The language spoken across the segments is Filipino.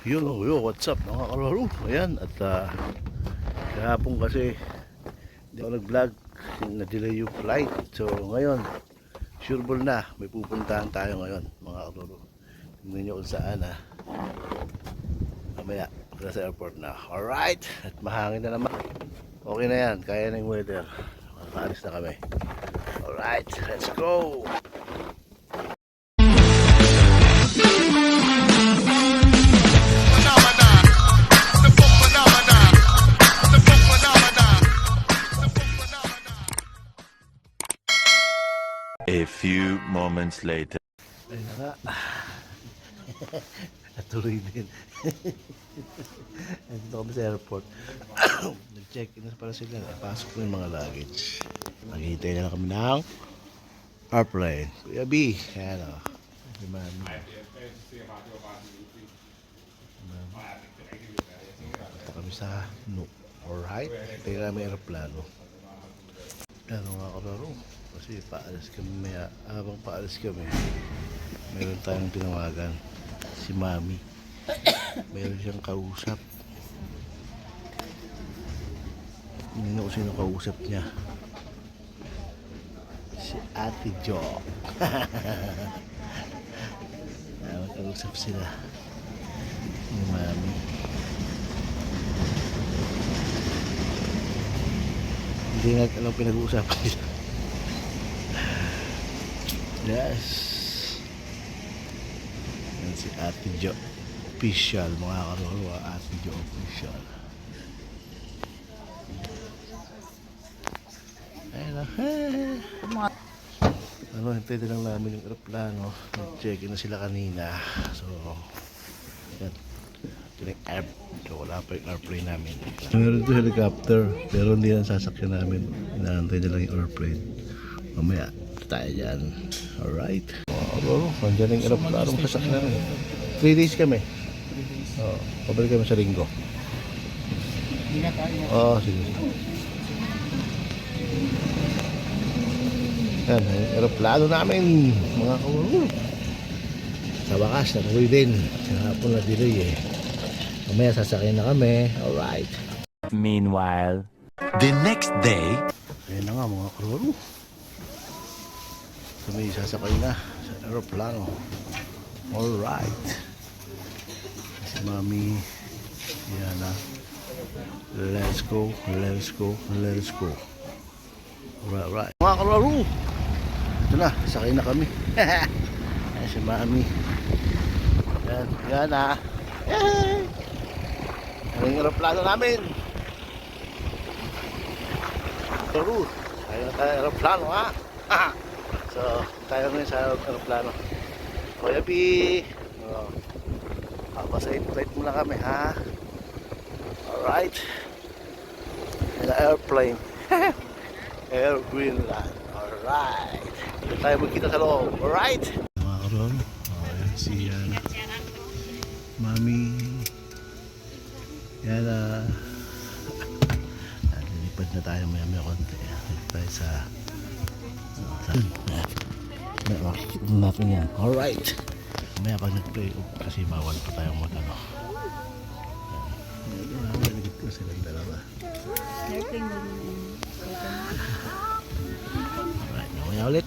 Oh, yo, what's up mga kalaro? Ayan, at uh, kahapon kasi hindi ako nag-vlog, na-delay yung flight. So ngayon, sure ball na, may pupuntahan tayo ngayon mga kalaro. Tingnan nyo kung saan ha. Mamaya, nasa airport na. Alright, at mahangin na naman. Okay na yan, kaya na yung weather. Makakaalis na kami. Alright, let's go! A few moments later. Ayun na din. Nandito kami sa airport. Nag-check-in na pala sila. Pasok na yung mga luggage. Naghihintay na lang kami ng airplane. Kuya B. Ayan o. Si Mami. Punta kami sa Nook. Alright. Hintay namin aeroplano. Ano nga kalaro? Kasi paalis kami maya. Habang paalis kami, meron tayong tinawagan. Si Mami. Meron siyang kausap. Hindi na ko sino kausap niya. Si Ate Jo. ah, magkausap sila. Ni Mami. Hindi nga alam pinag-uusapan nila. Yes. Yan si Ate Jo. Official, mga karuwa. Ate Jo official. Ayun na. Ano, hintay din lang namin yung aeroplano. Nag-check-in na sila kanina. So, yan. Yung air. So, wala pa yung airplane namin. Meron ito helicopter. Pero hindi lang sasakyan namin. Inaantay na lang yung airplane. Mamaya, tayo dyan. Alright. Oo, oh, nandiyan yung aeroplano sasakyan namin. Three days kami. Oo, pabalik kami sa linggo. Hindi na tayo. Oo, sige. Yan, yung aeroplano namin, mga kawaro. Sa wakas, natuloy din. Sa hapon na delay eh. Mamaya sasakyan na kami. Alright. Meanwhile, the next day. Ayan na nga mga kawaro. Kami sasakay na sa aeroplano. Alright. Si Mami, yan na. Let's go, let's go, let's go. Alright, alright. Mga kalaro, ito na, sakay na kami. Ayan si Mami. Yan, yan na. Yan ang aeroplano namin. Kalaro, tayo na tayo aeroplano ha. so, tayo ngayon sa aeroplano. Kuya P. Oh. Papasayin flight muna kami ha. Alright. The airplane. Air Greenland. Alright. Dito tayo magkita sa loob. Alright. Mga karon. Oh, yan si yan. Mami. Yan ah. Uh, lilipad na tayo maya maya konti. Dito sa may makikita natin yan. Alright. Maya pag nag-play off kasi bawal pa tayong mag ano. Yan. Narinig ko silang dalawa. Alright, mamaya ulit.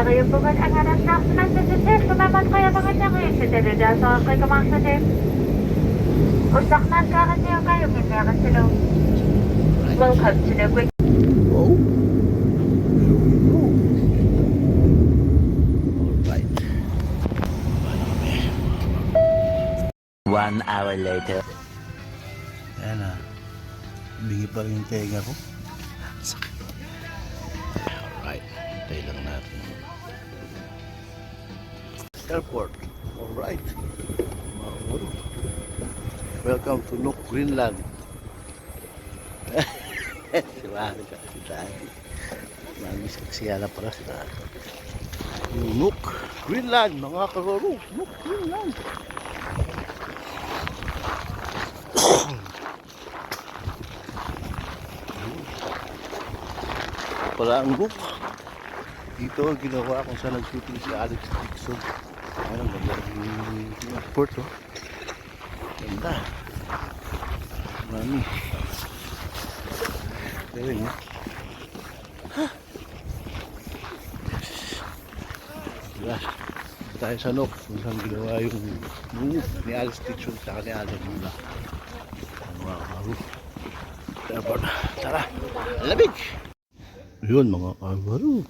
Nakayubugan ang anak na sa sa zi. Kumaman kaya mga niya ngayon sa dalaga sa kay kamang sa zi. Usak na ka kasi yung kayo hindi ka sila. Welcome to the quick Oh. One hour later. Ayan na. Bingi pa rin yung tenga ko. Airport. Alright. Mga kabaro. Welcome to Nook, Greenland. si Mami ka, si Daddy. Mami siya na para si Daddy. Nook, Greenland, mga kabaro. Nook, Greenland. pala ang book. Dito ang ginawa kung saan nag-shooting si Alex Dixon. Ayun, ang ganda yung airport, oh. Ganda. Mami. Pero yun, ha? Diba? Tayo sa Nok, kung saan ginawa yung move ni Alex Dixon sa ni Alan Mula. Ang mga karo. Airport. Tara, lamig! Yun mga kabaro.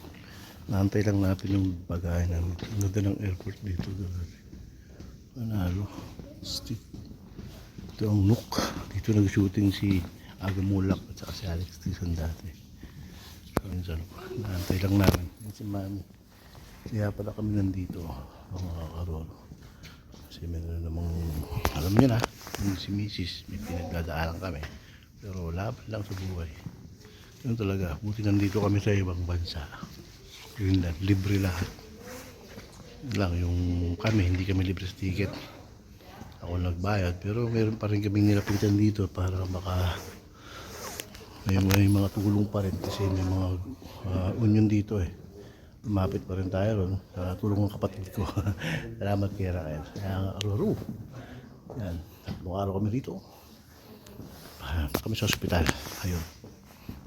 Naantay lang natin yung bagay namin. Ang ganda ng airport dito. Panalo. Stick. Ito ang Nook. Dito nag-shooting si Aga Mulak at saka si Alex Tison dati. So yun sa. Naantay lang namin. Yan si Mami. Kaya pala kami nandito. Mga kabaro. Kasi meron namang alam niyo na yung si Mrs. may pinagdadaanan kami. Pero laban lang sa buhay. Yun talaga, buti nandito kami sa ibang bansa. Greenland, libre lahat. Yun lang, yung kami, hindi kami libre sa ticket. Ako nagbayad, pero meron pa rin kaming nilapitan dito para maka may, may mga tulong pa rin kasi may mga ah, union dito eh. Lumapit pa rin tayo ron sa tulong ng kapatid ko. Salamat kay Raquel. Roro. Yan, tatlong araw kami dito. Ah, kami sa ospital. Ayun.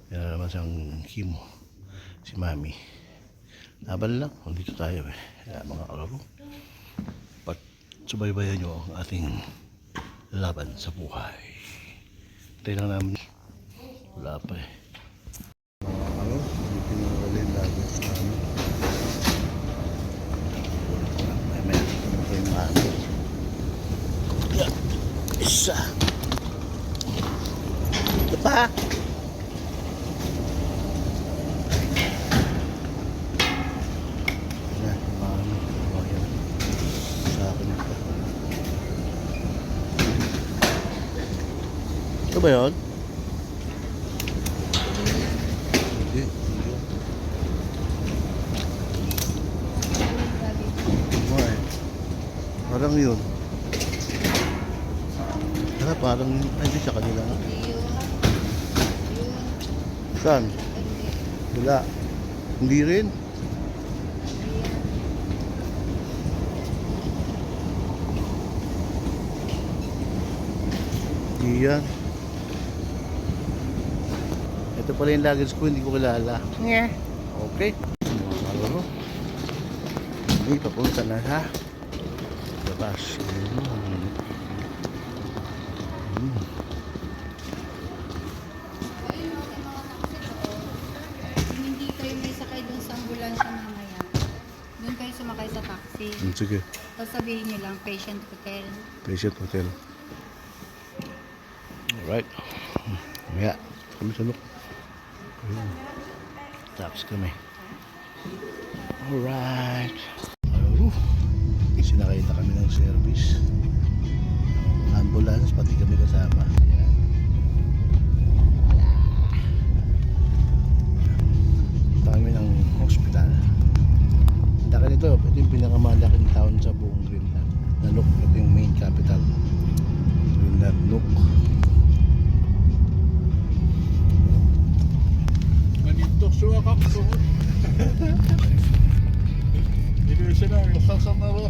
Yan na naman siyang chemo. Si Mami. Laban lang. Nandito tayo eh. Kaya mga kalaro. Pat subaybayan nyo ang ating laban sa buhay. Lang namin. Wala pa eh. Mga. Dito na rin laban sa amin. May may nakita mo kayo ano. Isa. Ito pa. Yan, paano? Ayan. Sa akin ito. Ito ba yun? Hindi. Hindi. Parang yun. Tara, parang. Ay, hindi sa kanila. Saan? Wala. Hindi rin. Iyan. Ito pala yung luggage ko, hindi ko kilala. Yeah. Okay. Mga kalaro. Hindi, papunta na ha. Labas. Kayo sumakay sa taxi. Hmm, Sige. Tapos sabihin nyo lang, patient hotel. Patient Hotel. Alright. Maya, kami sa look. Ayun. Tapos kami. Alright. Sinakay na kami ng service. Ambulance, pati kami kasama. Ayan. Kami ng hospital. Taka nito, ito yung pinakamalaking town sa buong Greenland. Nanook, ito yung main capital. Greenland, Nook.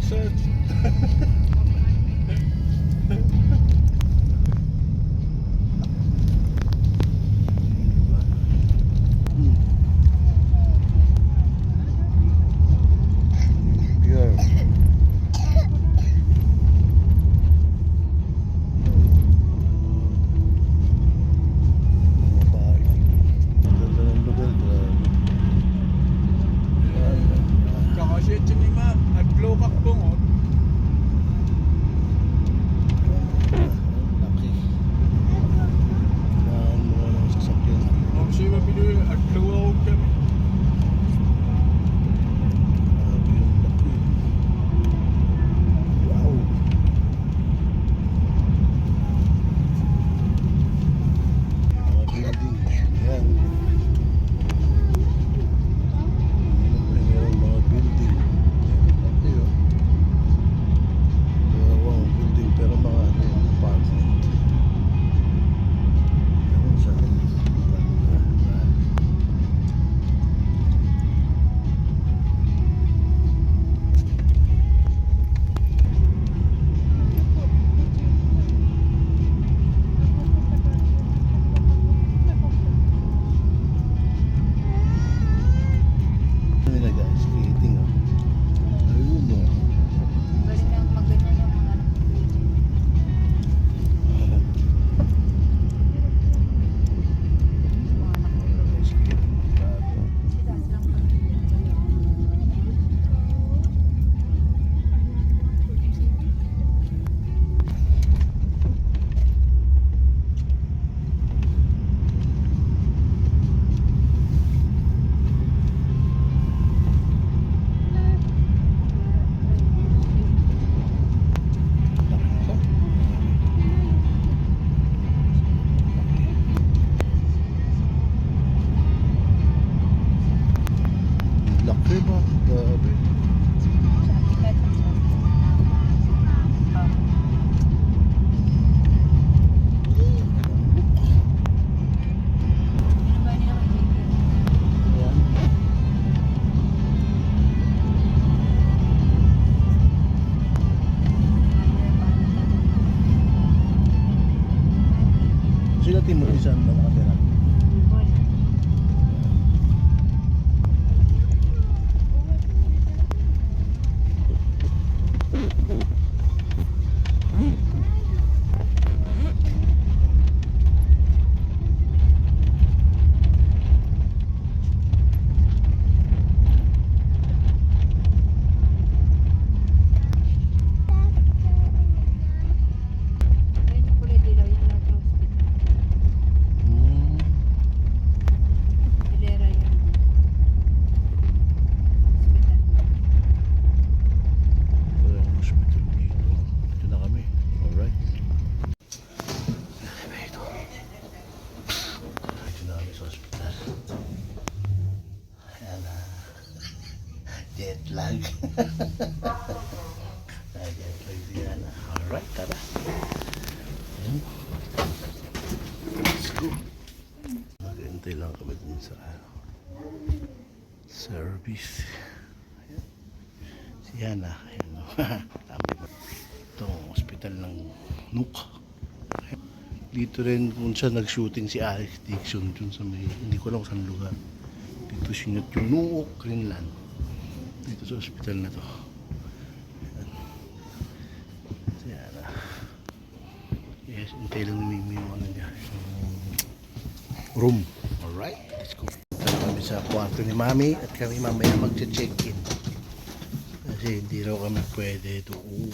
certo. Antay lang kami din sa ano, service. Ayan. Si Yana. Ayan. Itong hospital ng Nuka. Dito rin kung siya nag-shooting si Alex Dixon dun sa may, hindi ko alam kung saan lugar. Dito sinot yung Nuuk, Greenland. Dito sa hospital na to. Yes, hintay lang namin yung ano niya. Room. Alright, let's go. Dito kami sa kwarto ni Mami at kami mamaya magche-check-in. Kasi hindi raw kami pwede doon.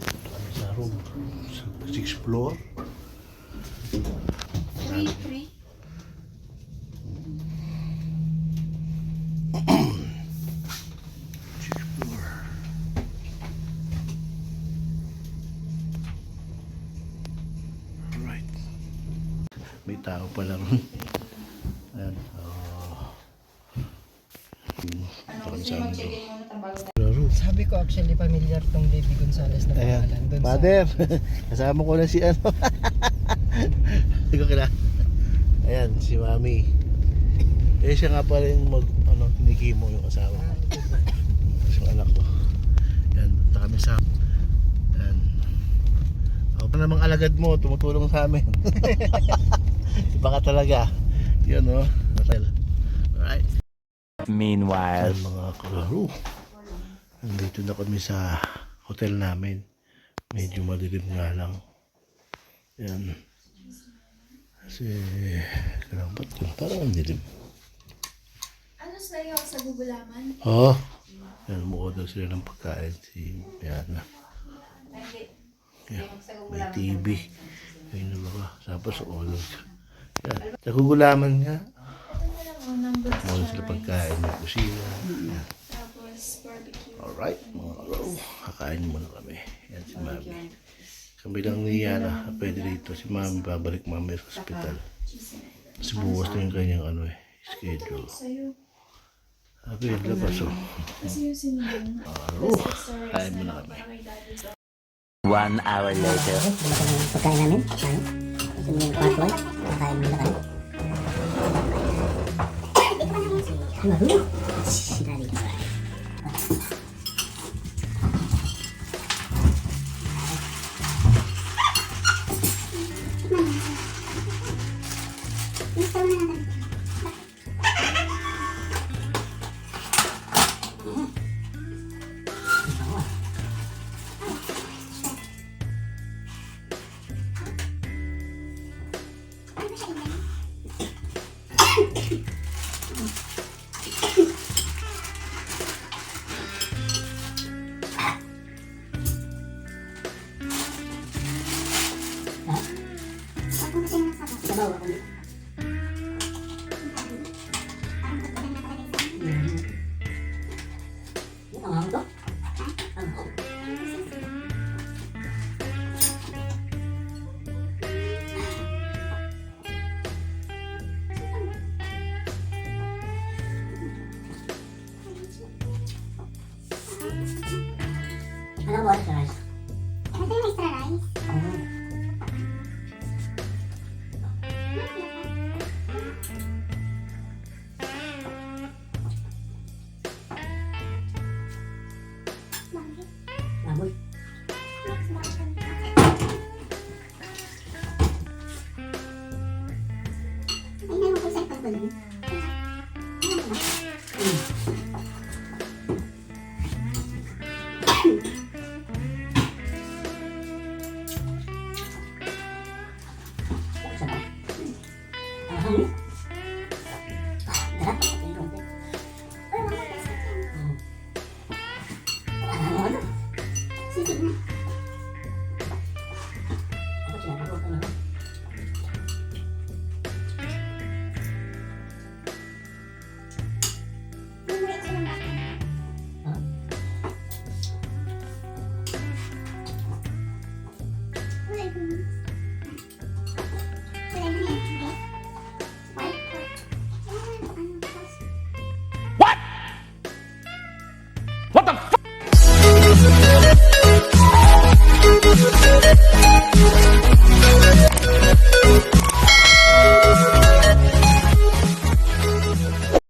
Dito kami ano, sa room. Sa 6th floor. 3, 3. brother. Kasama ko na si ano. Hindi ko kilala. Ayan, si Mami. Eh, siya nga pala yung mag, ano, kinikimo yung asawa ko. Yung anak ko. Ayan, punta kami sa... Ayan. Ako pa namang alagad mo, tumutulong sa amin. Iba talaga. Yun, oh. no? Hotel. Alright. Meanwhile. Ayan, mga kalaro. Nandito na kami sa hotel namin. Medyo madilim nga lang. Yan. Kasi, ba't yun? Parang ang dilim. Ano sa iyo sa gugulaman? Oo. Oh, yan, mo-order sila ng pagkain. Si Yana. Yan, may TV. Ayun na ba? Tapos order siya. Yan. Sa gugulaman nga. Order sila pagkain. May kusina. Yan. Alright, mga kalaw. Kakain muna kami. Yan si Mami. Kami lang ni Yana. Pwede dito. Si Mami babalik mamaya sa ospital. Kasi buwas na yung kanyang ano eh, schedule. Sabi, labas oh. Oh, kain muna kami. One hour later. pagkain namin. Ano? Kasi yung paswal, kakain muna kami. Ano ba? Dali ka. Sabaw ako.